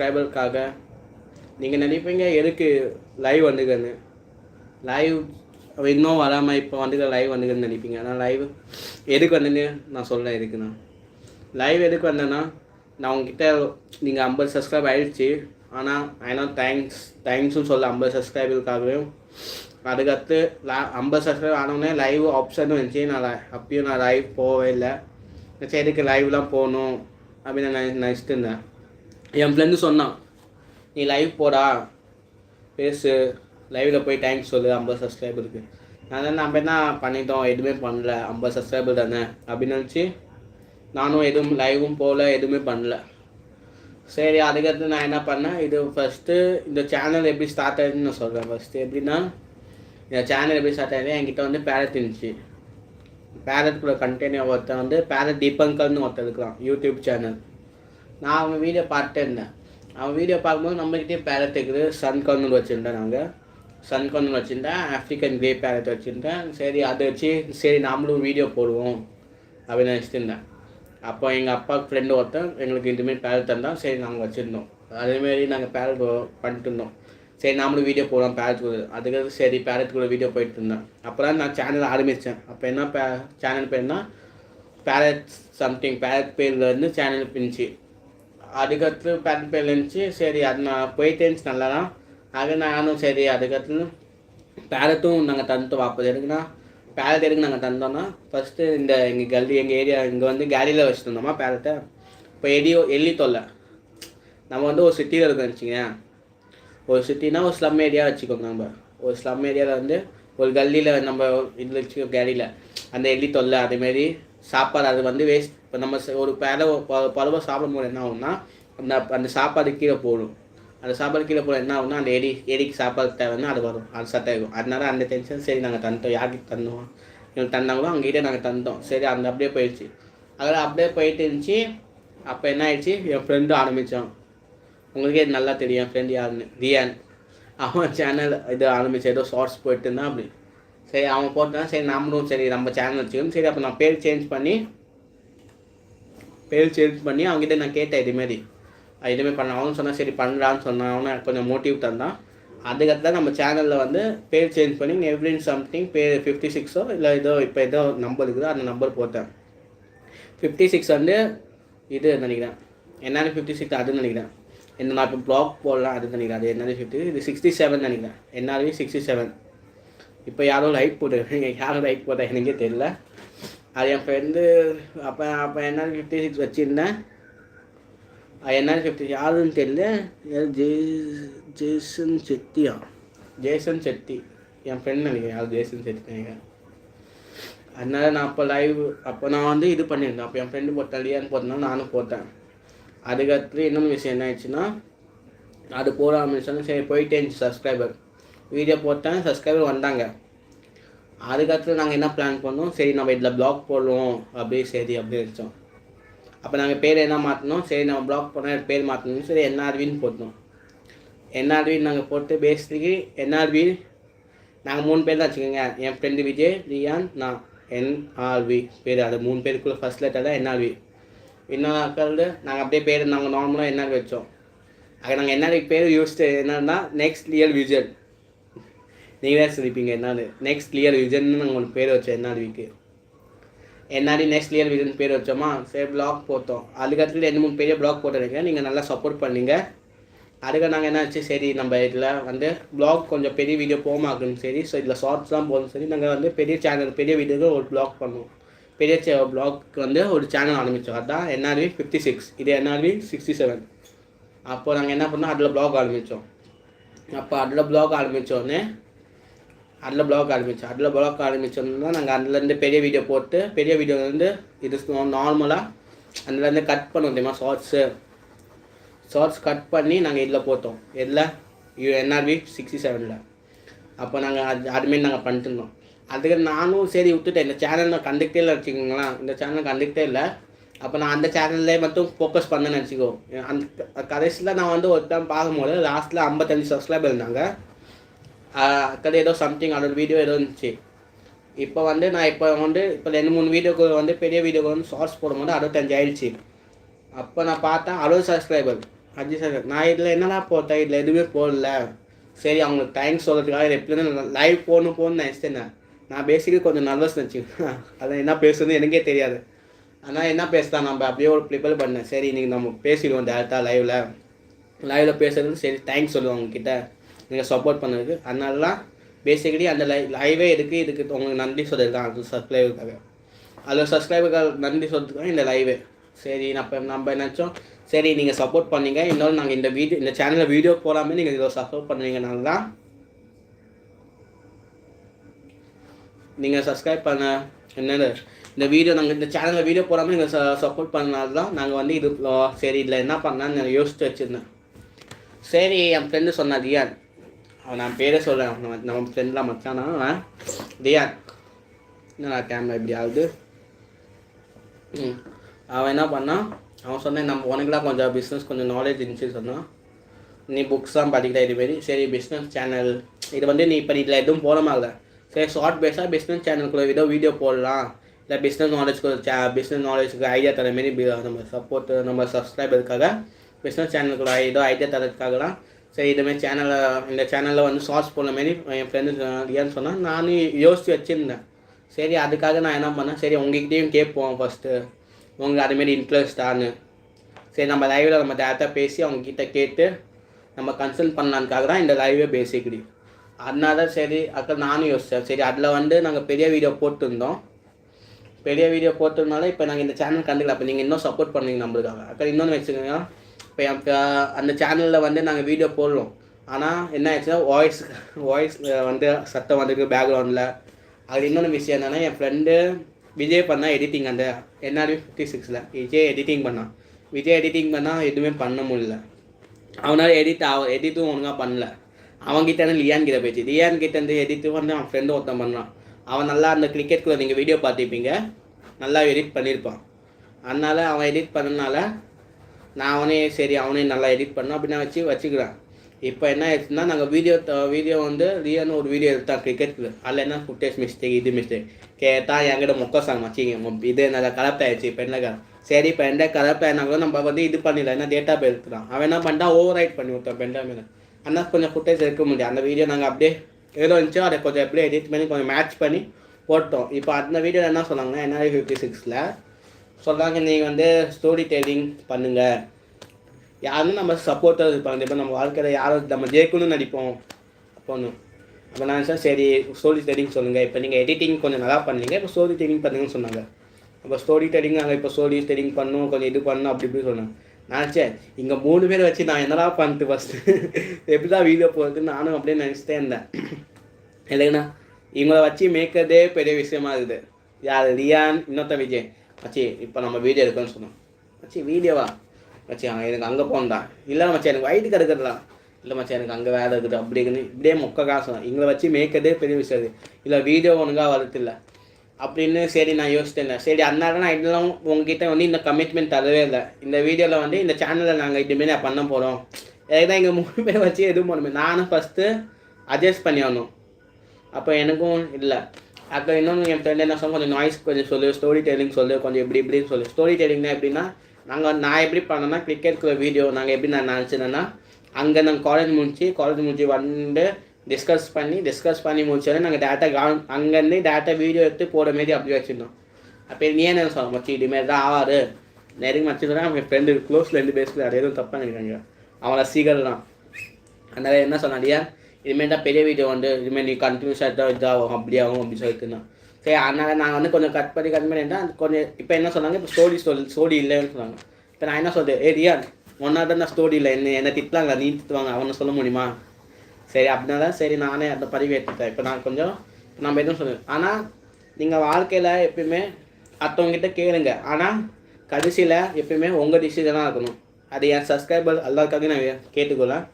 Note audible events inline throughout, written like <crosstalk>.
சப்ஸ்கிரைபருக்காக நீங்கள் நினைப்பீங்க எதுக்கு லைவ் வந்துக்கன்னு லைவ் இன்னும் வராமல் இப்போ வந்துக்க லைவ் வந்துக்கன்னு நினைப்பீங்க. ஆனால் லைவ் எதுக்கு வந்தேன்னு நான் சொல்ல எதுக்குண்ணா லைவ் எதுக்கு வந்தேன்னா நான் உங்ககிட்ட நீங்கள் ஐம்பது சப்ஸ்கிரைப் ஆயிடுச்சு. ஆனால் ஐநோ தேங்க்ஸ் தேங்க்ஸும் சொல்ல ஐம்பது சப்ஸ்கிரைபருக்காகவும் அதுக்கடுத்து லா ஐம்பது சப்ஸ்கிரைப் ஆனோடனே லைவ் ஆப்ஷனும் இருந்துச்சு நான் அப்பயும் நான் லைவ் போகவே இல்லை. சரி எதுக்கு லைவ்லாம் போகணும் அப்படின்னு நான் நினச்சிட்டு இருந்தேன். என் ஃப்ரெண்டு சொன்னான் நீ லைவ் போடா பேசு லைவில் போய் டைம் சொல்லு ஐம்பது சப்ஸ்கிரைபருக்கு நான் நம்ம என்ன பண்ணிட்டோம்? எதுவுமே பண்ணல. ஐம்பது சப்ஸ்கிரைபர் தானே? அப்படின்னு நினச்சி நானும் எதுவும் லைவும் போகல எதுவுமே பண்ணல. சரி அதுக்கடுத்து நான் என்ன பண்ணேன் இது ஃபஸ்ட்டு இந்த சேனல் எப்படி ஸ்டார்ட் ஆகுதுன்னு நான் சொல்கிறேன் ஃபஸ்ட்டு எப்படின்னா இந்த சேனல் எப்படி ஸ்டார்ட் ஆகுது என்கிட்ட வந்து பேரட் இருந்துச்சு. பேரட் கூட கண்டெய்னர் ஒருத்தன் வந்து பேரட் தீபங்கர்னு ஒருத்தர் இருக்கலாம் யூடியூப் சேனல் நான் அவன் வீடியோ பார்த்துட்டே இருந்தேன். அவன் வீடியோ பார்க்கும்போது நம்மக்கிட்டே பேரட் இருக்குது. சன் கர்னல் வச்சுருந்தேன் நாங்கள் சன் கர்னல் வச்சுருந்தேன். ஆஃப்ரிக்கன் கிரே பேரட் வச்சுருந்தேன். சரி அதை வச்சு சரி நாமளும் வீடியோ போடுவோம் அப்படின்னு நினச்சிட்டு இருந்தேன். அப்போ எங்கள் அப்பா ஃப்ரெண்டு ஒருத்தன் எங்களுக்கு இதுமாரி பேரட் தந்தான். சரி நாங்கள் வச்சுருந்தோம். அதேமாரி நாங்கள் பேரட் பண்ணிட்டு இருந்தோம். சரி நாமளும் வீடியோ போகலாம் பேரட் கூட அதுக்கு சரி பேரட் கூட வீடியோ போயிட்டு இருந்தேன். அப்புறம் நான் சேனல் ஆரம்பித்தேன் அப்போ என்ன பே சேனல் பேர்னா பேரட் சம்திங் பேரட் பேர்லேருந்து சேனல் பிரிஞ்சு அதுக்கடுத்து பேட் பேர் இருந்துச்சு. சரி அது நான் போயிட்டே இருந்துச்சு நல்லா தான் அது நானும் சரி அதுக்கடுத்து பேரட்டும் நாங்கள் தந்தோம் அப்போ எதுக்குன்னா பேரட் எதுக்கு நாங்கள் தந்தோம்னா ஃபஸ்ட்டு இந்த எங்கள் கல்லி எங்கள் ஏரியா இங்கே வந்து கேலியில் வச்சுருந்தோமா பேரட்டை? இப்போ எலியோ எலி தொல்லை. நம்ம வந்து ஒரு சிட்டியில் இருக்கோம் வச்சுக்கோங்க ஒரு சிட்டினா ஒரு ஸ்லம் ஏரியா வச்சுக்கோங்க நம்ம. ஒரு ஸ்லம் ஏரியாவில் வந்து ஒரு கல்லியில் நம்ம இதில் வச்சுக்கோ கேரியில் அந்த எலி தொல்லை அதேமாரி சாப்பாடு அது வந்து வேஸ்ட் இப்போ நம்ம ச- ஒரு பறவை பறவை சாப்பிடும்போது என்ன ஆகும்னா அந்த அந்த சாப்பாடு கீழே போடும். அந்த சாப்பாடு கீழே போட என்ன ஆகும்னா அந்த எடி எலிக்கு சாப்பாடு தேவைன்னா அது வரும். அது சட்டை அதனால அந்த டென்ஷன் சரி நாங்கள் தந்தோம் யாருக்கு தந்தோம்? எங்களுக்கு தந்தாங்களோ அங்கிட்டே நாங்கள் தந்தோம். சரி அந்த அப்படியே போயிடுச்சு. அதில் அப்படியே போயிட்டு இருந்துச்சு. அப்போ என்ன ஆயிடுச்சு? என் ஃப்ரெண்டு ஆரம்பித்தான் உங்களுக்கே இது நல்லா தெரியும். என் ஃப்ரெண்ட் யாருன்னு? ரியான் அவன் சேனல் இது ஆரம்பிச்சு ஏதோ ஷார்ட்ஸ் போயிட்டு இருந்தான் அப்படி. சரி அவன் போட்டான். சரி நம்மளும் சரி நம்ம சேனல் வச்சுக்கணும். சரி அப்போ நான் பேர் சேஞ்ச் பண்ணி பேர் சேஞ்ச் பண்ணி அவங்ககிட்ட நான் கேட்டேன் இதுமாரி இதுமாரி பண்ண அவனு சொன்னால் சரி பண்ணுறான்னு சொன்னான். அவனை கொஞ்சம் மோட்டிவ் தந்தான். அதுக்கடுத்து தான் நம்ம சேனலில் வந்து பேர் சேஞ்ச் பண்ணி எவ்ரின் சம்திங் பேர் ஃபிஃப்டி சிக்ஸோ இல்லை ஏதோ இப்போ ஏதோ நம்பர் இருக்குதோ அந்த நம்பர் போட்டேன். ஃபிஃப்டி சிக்ஸ் வந்து இது நினைக்கிறேன். என்னன்னு ஃபிஃப்டி சிக்ஸ் அதுன்னு நினைக்கிறேன். என்ன நான் இப்போ ப்ளாக் போடலாம் அது நினைக்கிறேன். அது என்னது ஃபிஃப்டி இது சிக்ஸ்டி செவன் நினைக்கிறேன். என்ஆர்வி சிக்ஸ்டி செவன் இப்போ யாரும் லைக் போட்டு யாரும் லைக் போட்டா எனக்கே தெரியல. அது என் ஃப்ரெண்டு அப்போ அப்போ என்ஆர் ஃபிஃப்டி சிக்ஸ் வச்சுருந்தேன். என்ஆர் ஃபிஃப்டி யாருன்னு தெரியல. ஜே ஜேசன் செட்டியா? ஜேசன் செட்டி. என் ஃப்ரெண்ட் நினைக்கிறேன் யார் ஜேசன் செட்டி நினைக்கிறேன். அதனால நான் அப்போ லைவ் அப்போ நான் வந்து இது பண்ணியிருந்தேன். அப்போ என் ஃப்ரெண்டு போட்டான் லியான்னு போட்டேன் நானும் போட்டேன். அதுக்கடுத்து இன்னொரு விஷயம் என்ன ஆயிடுச்சுன்னா அது போட ஆரம்பிச்சோன்னா சரி போயிட்டே இருந்துச்சு சப்ஸ்கிரைபர் வீடியோ போட்டேன் சப்ஸ்கிரைபர் வந்தாங்க. அதுக்கடுத்து நாங்கள் என்ன பிளான் பண்ணோம்? சரி நம்ம இதில் ப்ளாக் போடுவோம் அப்படியே சரி அப்படின்னு வச்சோம். அப்போ நாங்கள் பேர் என்ன மாற்றினோம் சரி நம்ம ப்ளாக் போனால் பேர் மாற்றணும் சரி என்ஆர்வின்னு போட்டோம். என்ஆர்வி நாங்கள் போட்டு பேசிக்கு என்ஆர்வி நாங்கள் மூணு பேர் தான் வச்சுக்கோங்க. என் ஃப்ரெண்டு விஜய் ரியான் நான். என்ஆர்வி பேர் அது மூணு பேருக்குள்ளே ஃபஸ்ட் லெட்டர் தான் என்ஆர்வி இன்னொரு அக்கள் நாங்கள் அப்படியே பேர் நாங்கள் நார்மலாக என்ஆர்வி வச்சோம். அது நாங்கள் என்ஆர்வி பேர் யூஸ் என்னன்னா நெக்ஸ்ட் லியர் விஜன் நீங்களே சிரிப்பீங்க என்னது நெக்ஸ்ட் லியர் விஜன் நாங்கள் உங்களுக்கு பேர் வச்சோம் என்ஆர்விக்கு என்னாடி நெக்ஸ்ட் லியர் விஜன் பேர் வச்சோமா? சரி பிளாக் போட்டோம். அதுக்கடுத்து ரெண்டு மூணு பெரிய பிளாக் போட்டுருங்க. நீங்கள் நல்லா சப்போர்ட் பண்ணீங்க. அதுக்கு நாங்கள் என்ன ஆச்சு சரி நம்ம இதில் வந்து ப்ளாக் கொஞ்சம் பெரிய வீடியோ போகமாக்குன்னு சரி ஸோ இதில் ஷார்ட்ஸ் தான் போதும் சரி நாங்கள் வந்து பெரிய சேனல் பெரிய வீடியோக்கு ஒரு ப்ளாக் பண்ணுவோம். பெரிய ப்ளாக்கு வந்து ஒரு சேனல் ஆரம்பித்தோம் அதான் என்ஆர்வி ஃபிஃப்டி சிக்ஸ் இது என்ஆர்வி சிக்ஸ்டி செவன் அப்போ நாங்கள் என்ன பண்ணோம்? அதில் ப்ளாக் ஆரம்பித்தோம் அப்போ அதில் ப்ளாக் ஆரம்பித்தோடனே அதில் ப்ளாக் ஆரம்பித்தோம் அதில் ப்ளாக் ஆரம்பித்தோம்னா நாங்கள் அதுலேருந்து பெரிய வீடியோ போட்டு பெரிய வீடியோலேருந்து இது நார்மலாக அதுலேருந்து கட் பண்ணுவோம் தெரியுமா? ஷார்ட்ஸு ஷார்ட்ஸ் கட் பண்ணி நாங்கள் இதில் போட்டோம். எதில் என்ஆர்பி சிக்ஸ்டி செவனில் அப்போ நாங்கள் அது அதுமாரி நாங்கள் பண்ணிட்டு இருந்தோம். அதுக்கு நானும் சரி விட்டுட்டேன். இந்த சேனல் நான் கண்டுக்கிட்டே இல்லை வச்சுக்கோங்களேன். இந்த சேனல் கண்டுக்கிட்டே இல்லை. அப்போ நான் அந்த சேனல்லே மட்டும் ஃபோக்கஸ் பண்ணேன்னு வச்சுக்கோ. அந்த கடைசியில் நான் வந்து ஒரு டைம் பார்க்கும்போது லாஸ்ட்டில் ஐம்பத்தஞ்சு சப்ஸ்கிரைபர் இருந்தாங்க. அக்கறை ஏதோ சம்திங் அதோட வீடியோ ஏதோ இருந்துச்சு. இப்போ வந்து நான் இப்போ வந்து இப்போ ரெண்டு மூணு வீடியோக்கு வந்து பெரிய வீடியோக்கு வந்து ஷார்ட்ஸ் போடும்போது அறுபத்தஞ்சு ஆயிடுச்சு. அப்போ நான் பார்த்தேன் அறுபது சப்ஸ்கிரைபர் அஞ்சு சார் நான் இதில் என்னடா போட்டேன்? இதில் எதுவுமே போடல. சரி அவங்களுக்கு தேங்க்ஸ் சொல்கிறதுக்காக இது எப்படி லைவ் போகணும் போகணும்னு நினச்சிட்டேன் நான். நான் பேசிக்கலி கொஞ்சம் நர்வஸ் நினச்சி <laughs> அதான் என்ன பேசுறது எனக்கே தெரியாது. ஆனால் என்ன பேசலாம் நம்ம? அப்படியே ஒரு ப்ரிப்பேர் பண்ணேன். சரி இன்றைக்கி நம்ம பேசிடுவோம் டேரெக்டாக லைவில் லைவில் பேசுறதுன்னு சரி தேங்க்ஸ் சொல்லுவோம் அவங்கக்கிட்ட நீங்கள் சப்போர்ட் பண்ணதுக்கு. அதனாலலாம் பேசிக்கலி அந்த லை லைவே இருக்குது இதுக்கு உங்களுக்கு நன்றி சொல்லியிருக்காங்க. அது சப்ஸ்கிரைபருக்காக அதில் சப்ஸ்கிரைபர்கள் நன்றி சொல்றதுக்காக இந்த லைவே சரி நம்ம நம்ம நினச்சோம். சரி நீங்கள் சப்போர்ட் பண்ணீங்க. இன்னொரு நாங்கள் இந்த வீடியோ இந்த சேனலில் வீடியோ போடாமல் நீங்கள் இதை சப்போர்ட் பண்ணுவீங்கனால தான் நீங்கள் சப்ஸ்கிரைப் பண்ண என்னது? இந்த வீடியோ நாங்கள் இந்த சேனலில் வீடியோ போடாமல் நீங்கள் சப்போர்ட் பண்ணனால தான் நாங்கள் வந்து இது சரி இதில் என்ன பண்ணலான்னு நான் யோசிச்சு வச்சுருந்தேன். சரி என் ஃப்ரெண்டு சொன்னார் ரியான் அவன் நான் பேரே சொல்கிறேன் நம்ம நம்ம ஃப்ரெண்டில் மச்சானா. அவன் ரியான் என்னடா கேமரா இப்படி ஆகுது? ம். அவன் என்ன பண்ணான் அவன் சொன்னேன் நம்ம உனக்குலாம் கொஞ்சம் பிஸ்னஸ் கொஞ்சம் நாலேஜ் இருந்துச்சு சொன்னான் நீ புக்ஸ் தான் படிக்கிற இதுமாரி சரி பிஸ்னஸ் சேனல் இது வந்து நீ இப்போ இதில் எதுவும் போகிற மாதிரி சரி ஷார்ட் பேஸாக பிஸ்னஸ் சேனலுக்குள்ள ஏதோ வீடியோ போடலாம். இல்லை பிஸ்னஸ் நாலேஜ்க்கு சே பிஸ்னஸ் நாலேஜ்க்கு ஐடியா தர மாரி நம்ம சப்போர்ட் நம்ம சப்ஸ்கிரைபருக்காக பிஸ்னஸ் சேனலுக்குள்ள ஏதோ ஐடியா தரதுக்காகலாம் சரி இதுமாரி சேனலை இந்த சேனலில் வந்து ஷார்ட்ஸ் போடுற மாரி என் ஃப்ரெண்டு ஏன்னு சொன்னால் நானும் யோசித்து வச்சுருந்தேன். சரி அதுக்காக நான் என்ன பண்ணேன்? சரி உங்ககிட்டையும் கேட்போம் ஃபஸ்ட்டு உங்களுக்கு அதுமாரி இன்ட்ரெஸ்டான்னு சரி நம்ம லைவில் நம்ம டேரெக்டாக பேசி அவங்கக்கிட்ட கேட்டு நம்ம கன்சல்ட் பண்ணலான்னுக்காக தான் இந்த லைவே பேசிக்கிடி அதனால சரி அக்கா நானும் யோசித்தேன் சரி அதில் வந்து நாங்கள் பெரிய வீடியோ போட்டிருந்தோம். பெரிய வீடியோ போட்டதுனால இப்போ நாங்கள் இந்த சேனல் கண்டுக்கல. அப்போ நீங்கள் இன்னும் சப்போர்ட் பண்ணுவீங்க நம்மளுக்காக. அக்கா இன்னொன்று வச்சுக்கோங்க. இப்போ என் அந்த சேனலில் வந்து நாங்கள் வீடியோ போடுறோம். ஆனால் என்ன ஆச்சுன்னா வாய்ஸ் வாய்ஸ் வந்து சத்தம் வந்திருக்கு பேக்ரவுண்டில் அது இன்னொன்று விஷயம் என்னென்னா என் ஃப்ரெண்டு விஜய் பண்ணால் எடிட்டிங் அந்த என்ஆர்வி ஃபிஃப்டி சிக்ஸில் விஜய் எடிட்டிங் பண்ணான் விஜய் எடிட்டிங் பண்ணால் எதுவுமே பண்ண முடியல. அவனால் எடிட் ஆக எடிட்டும் ஒழுங்காக பண்ணல. அவன்கிட்ட இருந்து லியான் கிட்ட போயிடுச்சு. லியான் கிட்ட இருந்து எடிட்டும் வந்து அவன் ஃப்ரெண்டு ஒருத்தன் பண்ணான் அவன் நல்லா அந்த கிரிக்கெட்குள்ளே நீங்கள் வீடியோ பார்த்துருப்பீங்க. நல்லா எடிட் பண்ணியிருப்பான் அதனால் அவன் எடிட் பண்ணனால நான் அவனே சரி அவனே நல்லா எடிட் பண்ண அப்படி நான் வச்சு வச்சுக்கிறேன். இப்போ என்ன ஆயிடுச்சுன்னா நாங்கள் வீடியோ வீடியோ வந்து ரியான்னு ஒரு வீடியோ எடுத்தான் கிரிக்கெட்டுக்கு அதில் என்ன ஃபுட்டேஜ் மிஸ்டேக் இது மிஸ்டேக் கேட்டால் என்கிட்ட மொக்க சாங் வச்சிங்க இது நல்லா கலப்பு ஆயிடுச்சு இப்போ என்ன சரி இப்போ எந்த கலப்பு கூட நம்ம வந்து இது பண்ணிடலாம். என்ன டேட்டா பேர் எடுத்துக்கலாம் அவன் என்ன பண்ணிட்டான் ஓவர் ரைட் பண்ணி விட்டான் மேலே ஆனால் கொஞ்சம் ஃபுட்டேஜ் எடுக்க முடியாது. அந்த வீடியோ நாங்கள் அப்படியே ஏதோ இருந்துச்சோ அதை கொஞ்சம் அப்படியே எடிட் பண்ணி கொஞ்சம் மேட்ச் பண்ணி போட்டோம். இப்போ அந்த வீடியோவில் என்ன சொன்னாங்கன்னா என்ஆர்ஐ ஃபிஃப்டி சிக்ஸில் சொல்கிறாங்க நீங்கள் வந்து ஸ்டோரி டெய்லிங் பண்ணுங்கள் யாருன்னு நம்ம சப்போர்ட்டாக இருப்பாங்க இப்போ நம்ம வாழ்க்கையில் யாரும் நம்ம ஜெயிக்கணும்னு நடிப்போம். அப்போன்னு. அப்போ நான் சார் சரி ஸ்டோரி டெல்லிங் சொல்லுங்கள் இப்போ நீங்கள் எடிட்டிங் கொஞ்சம் நல்லா பண்ணீங்க. இப்போ ஸ்டோரி டெல்லிங் பண்ணுங்கன்னு சொன்னாங்க. அப்போ ஸ்டோரி டெல்லிங் நாங்கள் இப்போ ஸ்டோரி டெல்லிங் பண்ணணும் கொஞ்சம் இது பண்ணணும் அப்படி இப்படி சொன்னாங்க. நான் சே இங்கே மூணு பேர் வச்சு நான் என்னடா பண்ணிட்டு ஃபஸ்ட்டு எப்படி தான் வீடியோ போகிறதுன்னு நானும் அப்படியே நினச்சிட்டே இருந்தேன். இல்லைங்கண்ணா இவங்கள வச்சு மேய்க்கிறதே பெரிய விஷயமா இருக்குது. யார் ரியான் இன்னொத்த விஜய். மச்சி இப்போ நம்ம வீடியோ எடுக்கணும்னு சொன்னோம். மச்சி வீடியோவா மச்சி எனக்கு அங்கே போகணும்டா. இல்லை மச்சி எனக்கு வயிற்றுக்கு எடுக்கிறதா இல்லை மச்சி எனக்கு அங்கே வேலை இருக்குது அப்படிங்கன்னு இப்படியே மொக்க காசு. எங்களை வச்சு மேய்க்கிறதே பெரிய விஷயம் அது. இல்லை வீடியோ ஒழுங்காக வரதில்லை அப்படின்னு சரி நான் யோசித்தேன் சரி அதனால நான் இதெல்லாம் உங்ககிட்ட வந்து இந்த கமிட்மெண்ட் தரவே இல்லை. இந்த வீடியோவில் வந்து இந்த சேனலில் நாங்கள் இதுமாரி நான் பண்ண போகிறோம் அதே தான் எங்கள் மூணு பேர் வச்சு எதுவும் பண்ண நானும் ஃபஸ்ட்டு அட்ஜஸ்ட் பண்ணி ஆகணும். அப்போ எனக்கும் இல்லை. அப்போ இன்னொன்று என் ஃப்ரெண்ட் என்ன சொன்ன கொஞ்சம் நாய்ஸ் கொஞ்சம் சொல்லு ஸ்டோரி டெல்லிங் சொல்லு கொஞ்சம் இப்படி இப்படின்னு சொல்லு. ஸ்டோரி டெல்லிங்னா எப்படின்னா நாங்கள் நான் எப்படி பண்ணேன்னா கிரிக்கெட்டுக்குள்ள வீடியோ நாங்கள் எப்படி நான் நினச்சினேன்னா அங்கே நாங்கள் காலேஜ் முடிச்சு காலேஜ் முடிச்சு வந்து டிஸ்கஸ் பண்ணி டிஸ்கஸ் பண்ணி முடிச்சோடனே நாங்கள் டேட்டா கவன் அங்கேருந்து டேட்டா வீடியோ எடுத்து போகிற மாரி அப்படி வச்சுருந்தோம். அப்போ நீ என்ன சொல்ல மச்சி இதுமாரி தான் ஆவார் நெருங்கி மச்சிருந்தா அவங்க ஃப்ரெண்டு க்ளோஸில் இருந்து பேசுகிறார் எதுவும் தப்பாக நினைக்கிறாங்க. அவங்கள ரசிகர் தான் அதனால் என்ன சொன்னாடியா இதுமாரி தான் பெரிய வீடியோ வந்து இதுமாரி நீ கண்டினியூஸாக இதாக இதாகும் அப்படி ஆகும் அப்படின்னு சொல்லிட்டு இருந்தான் சரி அதனால் நாங்கள் வந்து கொஞ்சம் கட் பண்ணி கட் பண்ணி என்ன கொஞ்சம் இப்போ என்ன சொன்னாங்க? இப்போ ஸ்டோரி சொல் ஸ்டோரி இல்லைன்னு சொன்னாங்க. இப்போ நான் என்ன சொல்கிறேன் ஏ ரியான் ஒன்றா தான் நான் ஸ்டோரி இல்லை. என்ன என்ன திட்டுவாங்க நீ திட்டுவாங்க அவனை சொல்ல முடியுமா? சரி அப்படின்னா தான் சரி நானே அந்த பதிவு எடுத்துட்டேன் இப்போ நான் கொஞ்சம் நம்ம எதுவும் சொல்லுவேன் ஆனால் நீங்கள் வாழ்க்கையில் எப்பயுமே அடுத்தவங்ககிட்ட கேளுங்க. ஆனால் கடைசியில் எப்பயுமே உங்கள் டிசிஷனாக இருக்கணும் அது என் சப்ஸ்கிரைபர் எல்லாருக்காக நான் கேட்டுக்கொள்ளேன்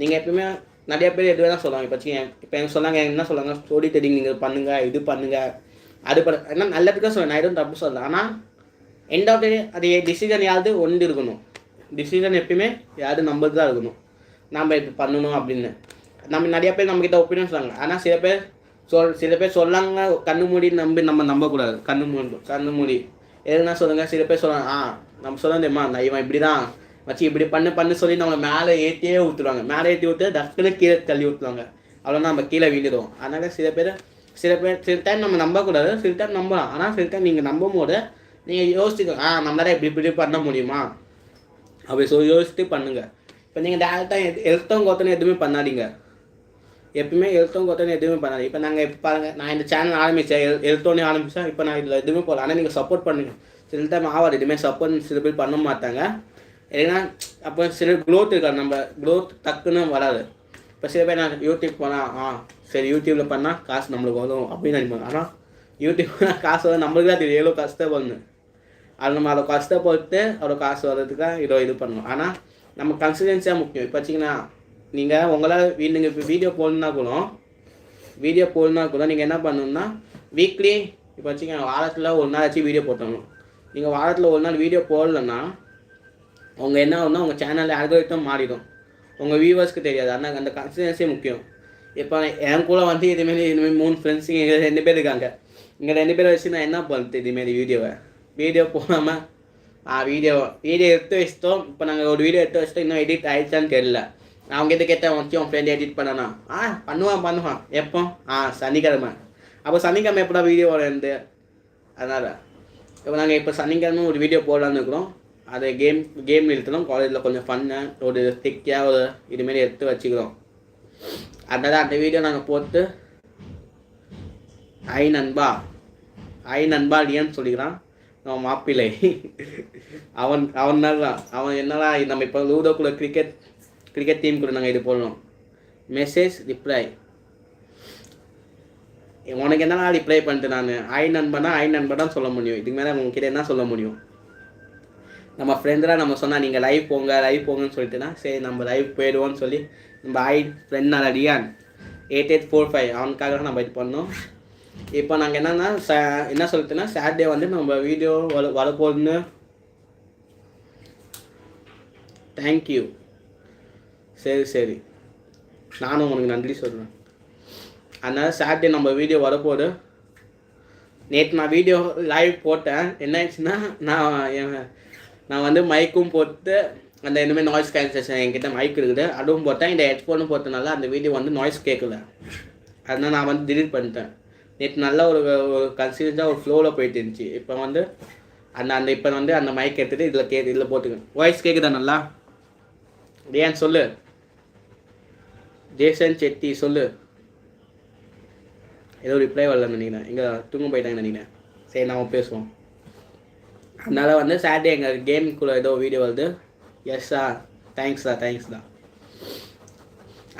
நீங்கள் எப்பயுமே நிறைய பேர் எதுவே தான் சொல்லுவாங்க. இப்போ வச்சுக்கேன் இப்போ எனக்கு சொன்னாங்க என்ன சொல்லுவாங்க ஸ்டோரி டெல்லிங் நீங்கள் பண்ணுங்கள் இது பண்ணுங்கள் அது பண்ண ஏன்னா நல்லதுக்காக சொல்லுவேன். நான் எதுவும் தப்பு சொல்லலை. ஆனால் எண்ட் ஆஃப் டே அது டிசிஷன் யாவது ஒன்று இருக்கணும். டிசிஷன் எப்பயுமே யாரு நம்மளுக்கு தான் இருக்கணும். நாம் இப்போ பண்ணணும் அப்படின்னு. நம்ம நிறைய பேர் நம்மக்கிட்ட ஒப்பீனியன் சொல்லுவாங்க. ஆனால் சில பேர் சொல் சில பேர் சொல்லாங்க கண்ணு மூடி நம்பி நம்ம நம்பக்கூடாது. கண்ணு மூடி கண்ணு மூடி. எதுனா சொல்லுங்கள் சில பேர் சொல்லுவாங்க ஆ நம்ம சொல்ல தெரியுமா? நான் இவன் இப்படி தான் வச்சு இப்படி பண்ணு பண்ணு சொல்லி நம்மளை மேலே ஏற்றியே ஊற்றுவாங்க மேலே ஏற்றி ஊற்று டக்குன்னு கீழே தள்ளி ஊற்றுவாங்க அவ்வளோ நம்ம கீழே விழுந்துடுவோம். அதனால் சில பேர் சில பேர் சில டைம் நம்ம நம்பக்கூடாது சில டைம் நம்பலாம். ஆனால் சில டைம் நீங்கள் நம்பும் போது நீங்கள் யோசிச்சுக்கோ ஆ நம்மளால இப்படி இப்படி பண்ண முடியுமா? அப்படி சொல்லி யோசிச்சுட்டு பண்ணுங்கள் இப்போ நீங்கள் டேரெக்டாக எது எழுத்தம் கோத்தனை எதுவுமே பண்ணாதீங்க. எப்பவுமே எழுத்தம் கோத்தனை எதுவுமே பண்ணாது இப்போ நாங்கள் இப்போ பாருங்கள் நான் இந்த சேனல் ஆரம்பித்தேன் எழு எழுத்தோடனே ஆரம்பித்தேன் இப்போ நான் இதில் எதுவுமே போகல. ஆனால் நீங்கள் சப்போர்ட் பண்ணுங்க. சில டைம் ஆகாது எதுவுமே சப்போர்ட் சில பேர் பண்ண மாட்டாங்க. ஏன்னா அப்போ சில க்ரோத் இருக்காது. நம்ம க்ரோத் டக்குன்னு வராது. இப்போ சில பேர் நான் யூடியூப் போனால் ஆ சரி யூடியூப்பில் பண்ணால் காசு நம்மளுக்கு வரும் அப்படின்னு நினைப்பாங்க. ஆனால் யூடியூப் <laughs> காசு வரும் நம்மளுக்கு தான் தெரியும் எவ்வளோ கஷ்டப்படணும் அது நம்ம அதை கஷ்டப்பட்டு அவ்வளோ காசு வர்றதுக்காக இதோ இது பண்ணணும். ஆனால் நம்ம கன்சிஸ்டன்சியாக முக்கியம். இப்போ வச்சிங்கன்னா நீங்கள் உங்களால் நீங்கள் இப்போ வீடியோ போடணுன்னா கூட வீடியோ போடணுன்னா கூட நீங்கள் என்ன பண்ணணும்னா வீக்லி இப்போ வச்சுக்கோங்க வாரத்தில் ஒரு நாள் வச்சு வீடியோ போட்டணும். நீங்கள் வாரத்தில் ஒரு நாள் வீடியோ போடலன்னா அவங்க என்ன ஆகுனா உங்கள் சேனலில் அல்கோரித்தம் மாறிடும். உங்கள் வியூவர்ஸ்க்கு தெரியாது. ஆனால் அந்த கன்சிஸ்டன்சி முக்கியம். இப்போ என் கூட வந்து இதுமாரி இதுமாரி மூணு ஃப்ரெண்ட்ஸ் இங்கே ரெண்டு பேர் இருக்காங்க. இங்கே ரெண்டு பேரை வச்சு நான் என்ன பண்ணுறது இதுமாரி வீடியோவை வீடியோ போகாமல் ஆ வீடியோ வீடியோ எடுத்து வச்சிட்டோம். இப்போ நாங்கள் ஒரு வீடியோ எடுத்து வச்சிட்டோம். இன்னும் எடிட் ஆயிடுச்சான்னு தெரியல. நான் அவங்க கிட்ட கேட்டேன் வச்சு உன் ஃப்ரெண்ட் எடிட் பண்ணனா? ஆ பண்ணுவான் பண்ணுவான். எப்போ? ஆ சனிக்கிழமை. அப்போ சனிக்கிழமை எப்படா வீடியோ வரேன் அதனால். இப்போ நாங்கள் இப்போ சனிக்கிழமை ஒரு வீடியோ போடலான்னு இருக்கிறோம். அதை கேம் கேம் நிறுத்தணும். காலேஜில் கொஞ்சம் ஃபன்னு ஒரு திக்கியாக ஒரு இதுமாரி எடுத்து வச்சுக்கிறோம். அதனால் அந்த வீடியோ நாங்கள் போட்டு ஐ நண்பா ஐ நண்பா ஏன்னு சொல்லிக்கிறான். நம்ம மாப்பிள்ளை. அவன் அவன் தான் அவன் என்னடா நம்ம இப்போ லூடோக்குள்ள கிரிக்கெட் கிரிக்கெட் டீம் கூட நாங்கள் இது போடணும். மெசேஜ் ரிப்ளை உனக்கு என்னடா ரிப்ளை பண்ணிட்டு நான்? ஐ நண்பனா ஐ நண்பன் தான் சொல்ல முடியும். இதுக்கு மேலே உங்ககிட்ட என்ன சொல்ல முடியும்? நம்ம ஃப்ரெண்டெலாம் நம்ம சொன்னால் நீங்கள் லைவ் போங்க லைவ் போங்கன்னு சொல்லிட்டுனா சரி நம்ம லைவ் போயிடுவோம்னு சொல்லி நம்ம ஐ ஃப்ரெண்ட் நான் எயிட் எயிட் ஃபோர் ஃபைவ் அவனுக்காக நம்ம இது பண்ணோம். இப்போ நாங்கள் என்னென்னா ச என்ன சொல்லிட்டுனா சாட்டர்டே வந்து நம்ம வீடியோ வர வரப்போகுதுன்னு. தேங்க்யூ சரி சரி. நானும் உனக்கு நன்றி சொல்கிறேன் அதனால் சாட்டர்டே நம்ம வீடியோ வரப்போகுது. நேற்று நான் வீடியோ லைவ் போட்டேன். என்ன ஆயிடுச்சுன்னா நான் என் நான் வந்து மைக்கும் போட்டு அந்த இனிமேல் நாய்ஸ் கேன்சலேஷன் என்கிட்ட மைக் இருக்குது. அதுவும் போட்டேன். இந்த ஹெட்ஃபோனும் போட்டனால அந்த வீடியோ வந்து நாய்ஸ் கேட்கல அதனால் நான் வந்து டிலீட் பண்ணிட்டேன். நேற்று நல்ல ஒரு ஒரு கன்சியூஸாக ஒரு ஃப்ளோவில் போயிட்டு இருந்துச்சு. இப்போ வந்து அந்த அந்த இப்போ வந்து அந்த மைக் எடுத்துகிட்டு இதில் கே இதில் போட்டுக்கேன். வாய்ஸ் கேட்குதா நல்லா? ஏன் சொல்லு? ஜேசன் செட்டி சொல்லு. ஏதோ ரிப்ளை வரல நினைக்கிறேன். இங்கே தூங்க போயிட்டாங்க நினைக்கிறேன். சரி நாம் பேசுவோம். அதனால் வந்து சாட்டர்டே எங்கள் கேமுக்குள்ளே ஏதோ வீடியோ வருது. எஸ் சார் தேங்க்ஸ் தான்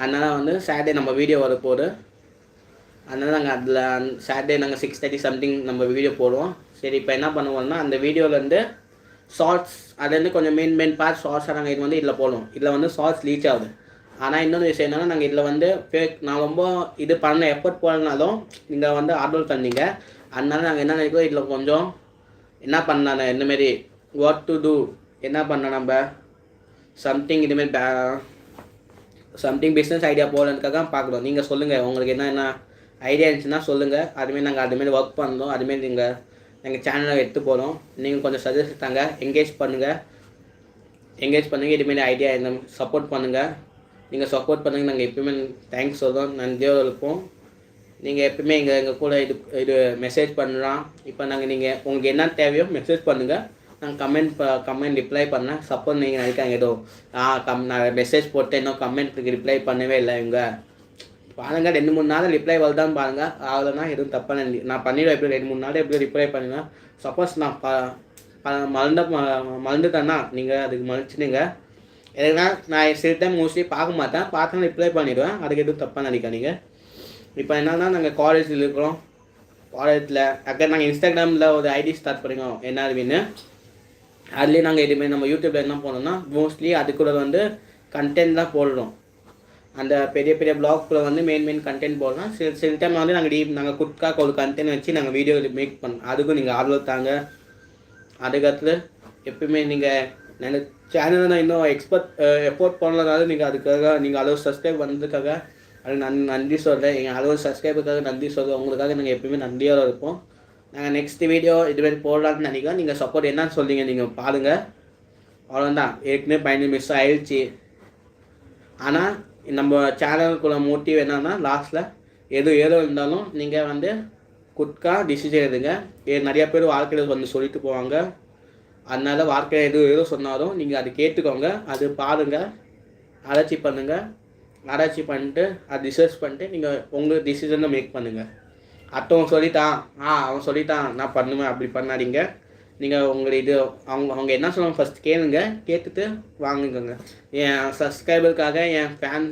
அதனால் வந்து சாட்டர்டே நம்ம வீடியோ வரப்போகுது அதனால் நாங்கள் அதில் சாட்டர்டே நாங்கள் சிக்ஸ் தேர்ட்டி சம்திங் நம்ம வீடியோ போடுவோம். சரி இப்போ என்ன பண்ணுவோம்னா அந்த வீடியோலேருந்து ஷார்ட்ஸ் அதுலேருந்து கொஞ்சம் மெயின் மெயின் பார்ட் ஷார்ட்ஸாக நாங்கள் இது வந்து இதில் போடுவோம். இதில் வந்து ஷார்ட்ஸ் லீச் ஆகுது. ஆனால் இன்னொரு விஷயம் என்னென்னா நாங்கள் இதில் வந்து ஃபேக் நான் ரொம்ப இது பண்ண எஃபர்ட் போடலனாலும் நீங்கள் வந்து ஆர்டர் தந்தீங்க அதனால நாங்கள் என்ன நினைக்கிறோம் இதில் கொஞ்சம் என்ன பண்ண இந்தமாரி வாட் டு டூ என்ன பண்ண நம்ம? சம்திங் இதுமாரி பே சம்திங் பிஸ்னஸ் ஐடியா போகிறதுக்காக பார்க்குறோம். நீங்கள் சொல்லுங்கள் உங்களுக்கு என்ன என்ன ஐடியா இருந்துச்சுன்னா சொல்லுங்கள் அதுமாரி நாங்கள் அதுமாரி ஒர்க் பண்ணுறோம் அதுமாரி நீங்கள் எங்கள் சேனலை எடுத்து போகிறோம் நீங்கள் கொஞ்சம் சஜஸ்ட் தாங்க. என்கேஜ் பண்ணுங்கள் என்கேஜ் பண்ணுங்கள் இதுமாரி ஐடியா என்ன சப்போர்ட் பண்ணுங்கள் நீங்கள் சப்போர்ட் பண்ணுங்கள் நாங்கள் எப்பயுமே தேங்க்ஸ் சொல்கிறோம் நன்றியோடு இருப்போம். நீங்கள் எப்பயுமே எங்கள் எங்கள் கூட இது இது மெசேஜ் பண்ணலாம் இப்போ நாங்கள் நீங்கள் உங்களுக்கு என்ன தேவையோ மெசேஜ் பண்ணுங்கள் நான் கமெண்ட் ப கமெண்ட் ரிப்ளை பண்ணேன் சப்போஸ் நீங்கள் நினைக்காங்க ஏதோ ஆ கம் நான் மெசேஜ் போட்டு இன்னும் கமெண்ட்டுக்கு ரிப்ளை பண்ணவே இல்லை இவங்க. பாருங்கள் ரெண்டு மூணு நாள் ரிப்ளை வருதான்னு பாருங்கள் ஆகலைன்னா எதுவும் தப்பாக நினை நான் பண்ணிடுவேன் எப்படி ரெண்டு மூணு நாள் எப்படி ரிப்ளை பண்ணுவேன் சப்போஸ் நான் ப ப- மறந்த ம- மறந்துட்டேன்னா நீங்கள் அதுக்கு மன்னிச்சுடுங்க. எதுனா நான் சில டைம் மோஸ்ட்லி பார்க்க மாட்டேன். பார்த்தா ரிப்ளை பண்ணிடுவேன். அதுக்கு எதுவும் தப்பாக நினைக்காதீங்க. இப்போ என்னன்னா நாங்கள் காலேஜில் இருக்கிறோம். காலேஜில் அக்கா நாங்கள் இன்ஸ்டாகிராமில் ஒரு ஐடி ஸ்டார்ட் பண்ணிக்கிறோம் என்ஆர்வின்னு அதுலேயே நாங்கள் இதுமாரி நம்ம யூடியூப்பில் என்ன போனோம்னா மோஸ்ட்லி அதுக்குள்ள வந்து கண்டென்ட் தான் போடுறோம் அந்த பெரிய பெரிய பிளாக்ல வந்து மெயின் மெயின் கண்டென்ட் போடலாம். சில சில டைம் வந்து நாங்கள் டீப் நாங்கள் குட்காக்கு ஒரு கண்டென்ட் வச்சு நாங்கள் வீடியோ மேக் பண்ணோம் அதுக்கும் நீங்கள் ஆர்வம் தாங்க. அதுக்கடுத்து எப்பயுமே நீங்கள் நான் சேனல் நான் இன்னும் எக்ஸ்பர்ட் எஃபோர்ட் பண்ணலனாலும் நீங்கள் அதுக்காக நீங்கள் அளவு சப்ஸ்கிரைப் பண்ணதுக்காக அது நன் நன்றி சொல்கிறேன் எங்கள் அறுபது சப்ஸ்கிரைபருக்காக நன்றி சொல்கிறேன் உங்களுக்காக நாங்கள் எப்பயுமே நன்றியோடு இருப்போம். நாங்கள் நெக்ஸ்ட் வீடியோ இதுமாரி போடலான்னு நினைக்கிறோம். நீங்கள் சப்போர்ட் என்னன்னு சொல்லிங்க. நீங்கள் பாருங்கள் அவ்வளோதான் ஏற்கனவே பயணம் மிஸ் ஆயிடுச்சு ஆனால் நம்ம சேனலுக்குள்ள மோட்டிவ் என்னன்னா லாஸ்ட்டில் எது ஏதோ இருந்தாலும் நீங்கள் வந்து குட்கா டிசிஷன் எடுங்க. ஏ நிறையா பேர் வாழ்க்கையில் வந்து சொல்லிட்டு போவாங்க. அதனால் வாழ்க்கையில் எது ஏதோ சொன்னாலும் நீங்கள் அது கேட்டுக்கோங்க. அது பாருங்கள் ஆராய்ச்சி பண்ணுங்கள் ஆராய்ச்சி பண்ணிட்டு அதை ரிசர்ச் பண்ணிட்டு நீங்கள் உங்கள் டிசிஷனை மேக் பண்ணுங்கள் அடுத்தவன் சொல்லிட்டான். ஆ அவன் சொல்லிட்டான். நான் பண்ணுவேன். அப்படி பண்ணாதீங்க. நீங்கள் உங்கள் இது அவங்க அவங்க என்ன சொல்லுவாங்க ஃபஸ்ட் கேளுங்க. கேட்டுட்டு வாங்குங்க என் சப்ஸ்கிரைபருக்காக என் ஃபேன்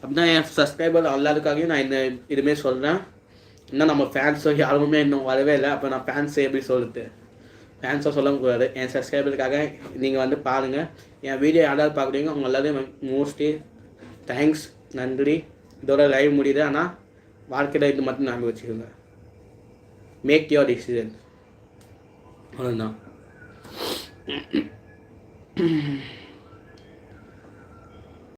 அப்படின்னா என் சப்ஸ்கிரைபர் எல்லாருக்காகவும் நான் இந்த இதுமாரி சொல்கிறேன் இன்னும் நம்ம ஃபேன்ஸோ யாருமே இன்னும் வரவே இல்லை. அப்போ நான் ஃபேன்ஸை எப்படி சொல்லுது ஃபேன்ஸை சொல்லக்கூடாது என் சப்ஸ்கிரைபருக்காக நீங்கள் வந்து பாருங்கள் என் வீடியோ யாராவது பார்க்குறீங்க அவங்க எல்லாரையும் மோஸ்ட்லி தேங்க்ஸ் நன்றி. இதோட லைவ் முடியுது. ஆனால் வாழ்க்கையில் இது மட்டும் ஞாபகம் வச்சுக்கோங்க. மேக் யோர் டிசிஷன் அவ்வளோதான்